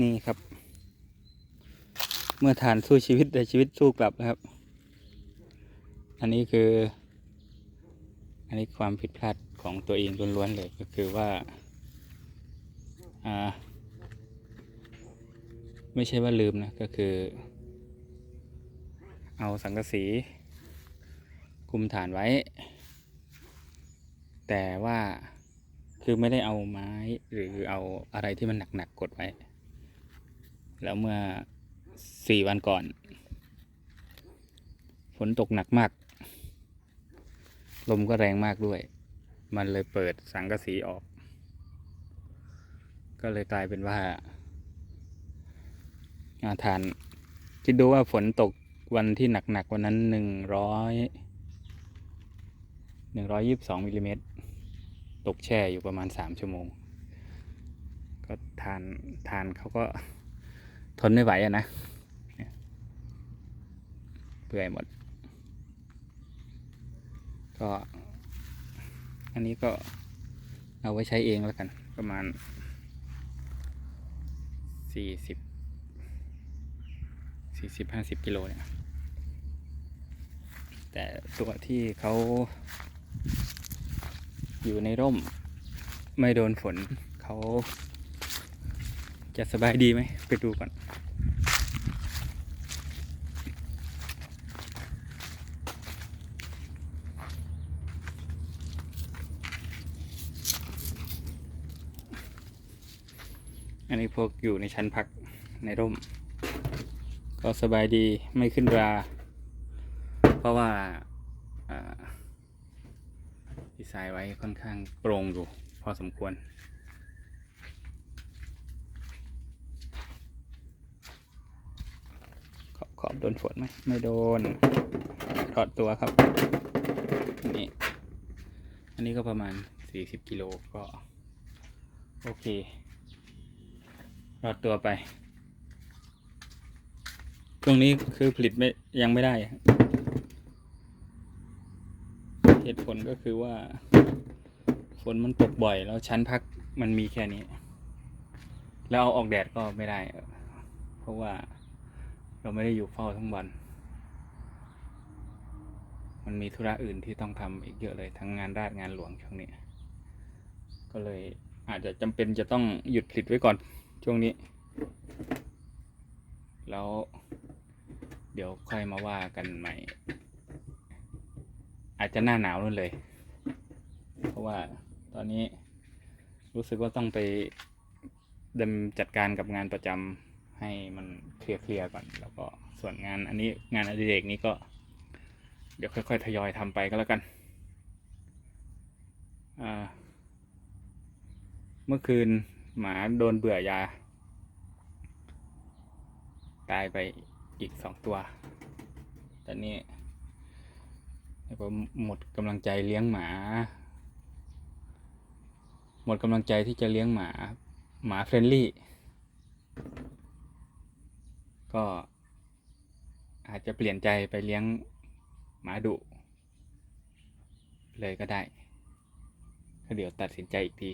นี่ครับ เมื่อฐานสู้ชีวิตแต่ชีวิตสู้กลับนะครับ อันนี้คือ อันนี้ความผิดพลาดของตัวเองล้วนๆเลยก็คือว่าอ่า ไม่ใช่ว่าลืมนะก็คือ เอาสังกะสีคุมฐานไว้ แต่ว่าคือไม่ได้เอาไม้หรือเอาอะไรที่มันหนักๆกดไว้ แล้วเมื่อสี่วันก่อน ฝนตกหนักมาก ลมก็แรงมากด้วย มันเลยเปิดสังกะสีออก ก็เลยกลายเป็นว่าอาทานคิดดูว่าฝนตกวันที่หนักๆวันนั้นหนึ่งร้อยหนึ่งร้อยยี่สิบสองมิลลิเมตรตกแช่อยู่ประมาณสามชั่วโมง ก็ทานทานเขาก็ ทนไม่ไหวอะนะเนี่ยเปื่อยหมด ก็ อันนี้ก็เอาไว้ใช้เองแล้วกัน ประมาณสี่สิบสี่สิบห้าสิบกิโลเนี่ย แต่ตัวที่เขาอยู่ในร่มไม่โดนฝนเขา จะสบายดีไหมไปดูก่อนอันนี้พวกอยู่ในชั้นพักในร่ม ก็สบายดีไม่ขึ้นรา เพราะว่าอ่าดีไซน์ไว้ค่อนข้างโปร่งอยู่พอสมควร ขอบขอบ โดนฝนไหมไม่โดน ถอดตัวครับ นี่ อันนี้ก็ประมาณ40กิโลก็ โอเครอดตัวไปช่วงนี้คือผลิตไม่ยังไม่ได้ เหตุผลก็คือว่า ฝนมันตกบ่อย แล้วชั้นพักมันมีแค่นี้ แล้วเอาออกแดดก็ไม่ได้ เพราะว่า เราไม่ได้อยู่เฝ้าทั้งวัน มันมีธุระอื่นที่ต้องทำอีกเยอะเลยทั้งงานราชงานหลวงช่วงนี้ ก็เลยอาจจะจำเป็นจะต้องหยุดผลิตไว้ก่อนช่วงนี้ แล้วเดี๋ยวค่อยมาว่ากันใหม่ อาจจะหน้าหนาวนู่นเลย เพราะว่าตอนนี้รู้สึกว่าต้องไปดำจัดการกับงานประจำ ให้มันเคลียร์เคลียร์ก่อน แล้วก็ส่วนงานอันนี้งานอดิเรกนี้ก็ เดี๋ยวค่อย ๆ ทยอยทำไปก็แล้วกันเมื่อคืนหมาโดนเบื่อยา ตายไปอีกสองตัว ตอนนี้ก็หมดกำลังใจเลี้ยงหมา หมดกำลังใจที่จะเลี้ยงหมาหมาเฟรนลี่ ก็อาจจะเปลี่ยนใจไปเลี้ยงหมาดุ เลยก็ได้ก็เดี๋ยวตัดสินใจอีกที